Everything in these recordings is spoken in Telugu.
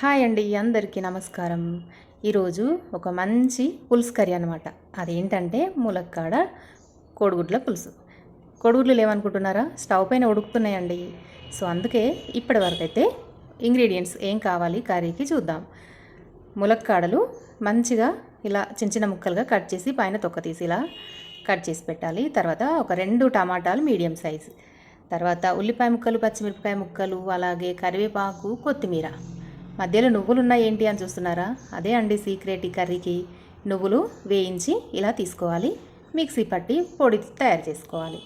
హాయ్ అండి అందరికీ నమస్కారం. ఈరోజు ఒక మంచి పులుసు కర్రీ అనమాట అదేంటంటే ములక్కాడ కోడిగుడ్ల పులుసు. కోడిగుడ్లు లేవనుకుంటున్నారా? స్టవ్ పైన ఉడుకుతున్నాయండి. సో అందుకే ఇప్పటి వరకు అయితే ఇంగ్రీడియంట్స్ ఏం కావాలి కర్రీకి చూద్దాం. ములక్కాడలు మంచిగా ఇలా చిన్న చిన్న ముక్కలుగా కట్ చేసి పైన తొక్క తీసి ఇలా కట్ చేసి పెట్టాలి. తర్వాత ఒక రెండు టమాటాలు మీడియం సైజ్. తర్వాత ఉల్లిపాయ ముక్కలు పచ్చిమిరపకాయ ముక్కలు అలాగే కరివేపాకు కొత్తిమీర. మధ్యలో నువ్వులు ఉన్నాయి ఏంటి అని చూస్తున్నారా? అదే అండి సీక్రెట్ ఈ కర్రీకి. నువ్వులు వేయించి ఇలా తీసుకోవాలి. మిక్సీ పట్టి పొడి తయారు చేసుకోవాలి.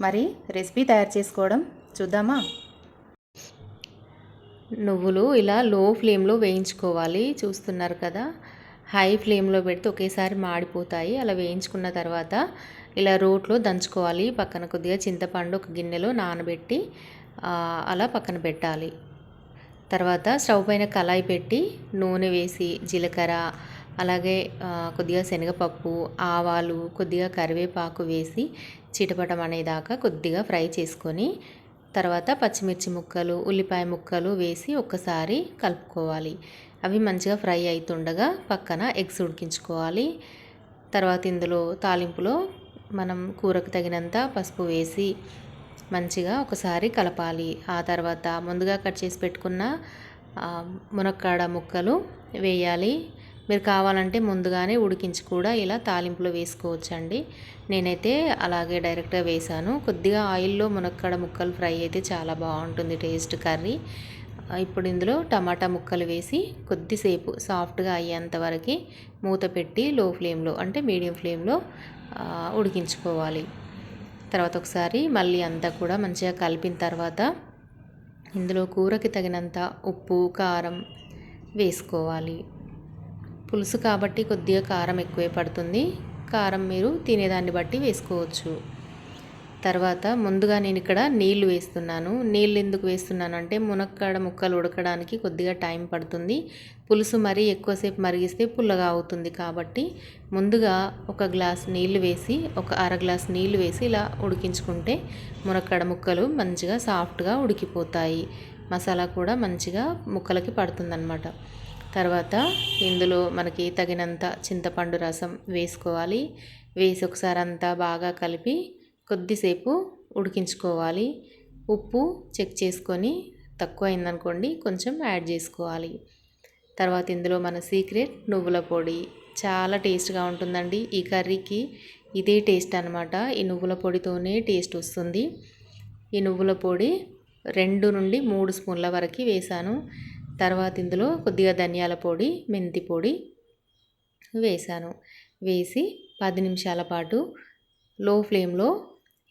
మరి రెసిపీ తయారు చేసుకోవడం చూద్దామా? నువ్వులు ఇలా లో ఫ్లేమ్లో వేయించుకోవాలి. చూస్తున్నారు కదా? హై ఫ్లేమ్లో పెడితే ఒకేసారి మాడిపోతాయి. అలా వేయించుకున్న తర్వాత ఇలా రోట్లో దంచుకోవాలి. పక్కన కొద్దిగా చింతపండు ఒక గిన్నెలో నానబెట్టి అలా పక్కన పెట్టాలి. తర్వాత స్టవ్ పైన కళాయి పెట్టి నూనె వేసి జీలకర్ర అలాగే కొద్దిగా శనగపప్పు ఆవాలు కొద్దిగా కరివేపాకు వేసి చిటపటం అనేదాకా కొద్దిగా ఫ్రై చేసుకొని తర్వాత పచ్చిమిర్చి ముక్కలు ఉల్లిపాయ ముక్కలు వేసి ఒక్కసారి కలుపుకోవాలి. అవి మంచిగా ఫ్రై అవుతుండగా పక్కన ఎగ్స్ ఉడికించుకోవాలి. తర్వాత ఇందులో తాలింపులో మనం కూరకు తగినంత పసుపు వేసి మంచిగా ఒకసారి కలపాలి. ఆ తర్వాత ముందుగా కట్ చేసి పెట్టుకున్న మునక్కాడ ముక్కలు వేయాలి. మీరు కావాలంటే ముందుగానే ఉడికించి కూడా ఇలా తాలింపులో వేసుకోవచ్చండి. నేనైతే అలాగే డైరెక్ట్గా వేసాను. కొద్దిగా ఆయిల్లో మునక్కాడ ముక్కలు ఫ్రై అయితే చాలా బాగుంటుంది టేస్ట్ కర్రీ. ఇప్పుడు ఇందులో టమాటా ముక్కలు వేసి కొద్దిసేపు సాఫ్ట్గా అయ్యేంత వరకు మూత పెట్టి లో ఫ్లేమ్లో అంటే మీడియం ఫ్లేమ్లో ఉడికించుకోవాలి. తర్వాత ఒకసారి మళ్ళీ అంతా కూడా మంచిగా కలిపిన తర్వాత ఇందులో కూరకి తగినంత ఉప్పు కారం వేసుకోవాలి. పులుసు కాబట్టి కొద్దిగా కారం ఎక్కువే పడుతుంది. కారం మీరు తినేదాన్ని బట్టి వేసుకోవచ్చు. తర్వాత ముందుగా నేను ఇక్కడ నీళ్ళు వేస్తున్నాను. నీళ్ళు ఎందుకు వేస్తున్నాను అంటే మునక్కాడ ముక్కలు ఉడకడానికి కొద్దిగా టైం పడుతుంది. పులుసు మరీ ఎక్కువసేపు మరిగిస్తే పుల్లగా అవుతుంది కాబట్టి ముందుగా ఒక గ్లాస్ నీళ్ళు వేసి ఒక అర గ్లాస్ నీళ్ళు వేసి ఇలా ఉడికించుకుంటే మునక్కాడ ముక్కలు మంచిగా సాఫ్ట్గా ఉడికిపోతాయి. మసాలా కూడా మంచిగా ముక్కలకి పడుతుందన్నమాట. తర్వాత ఇందులో మనకి తగినంత చింతపండు రసం వేసుకోవాలి. వేసి ఒకసారి అంతా బాగా కలిపి కొద్దిసేపు ఉడికించుకోవాలి. ఉప్పు చెక్ చేసుకొని తక్కువ అయిందనుకోండి కొంచెం యాడ్ చేసుకోవాలి. తర్వాత ఇందులో మన సీక్రెట్ నువ్వుల పొడి. చాలా టేస్ట్గా ఉంటుందండి ఈ కర్రీకి. ఇదే టేస్ట్ అనమాట ఈ నువ్వుల పొడితోనే టేస్ట్ వస్తుంది. ఈ నువ్వుల పొడి రెండు నుండి మూడు స్పూన్ల వరకు వేసాను. తర్వాత ఇందులో కొద్దిగా ధనియాల పొడి మెంతి పొడి వేసాను. వేసి పది నిమిషాల పాటు లో ఫ్లేమ్లో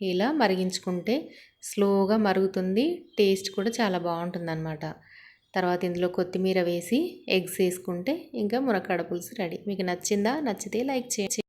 ఇలా మరిగించుకుంటే స్లోగా మరుగుతుంది టేస్ట్ కూడా చాలా బాగుంటుంది అనమాట తర్వాత ఇందులో కొత్తిమీర వేసి ఎగ్స్ వేసుకుంటే ఇంకా మునక్కాడ పులుసు రెడీ. మీకు నచ్చిందా? నచ్చితే లైక్ చేయండి.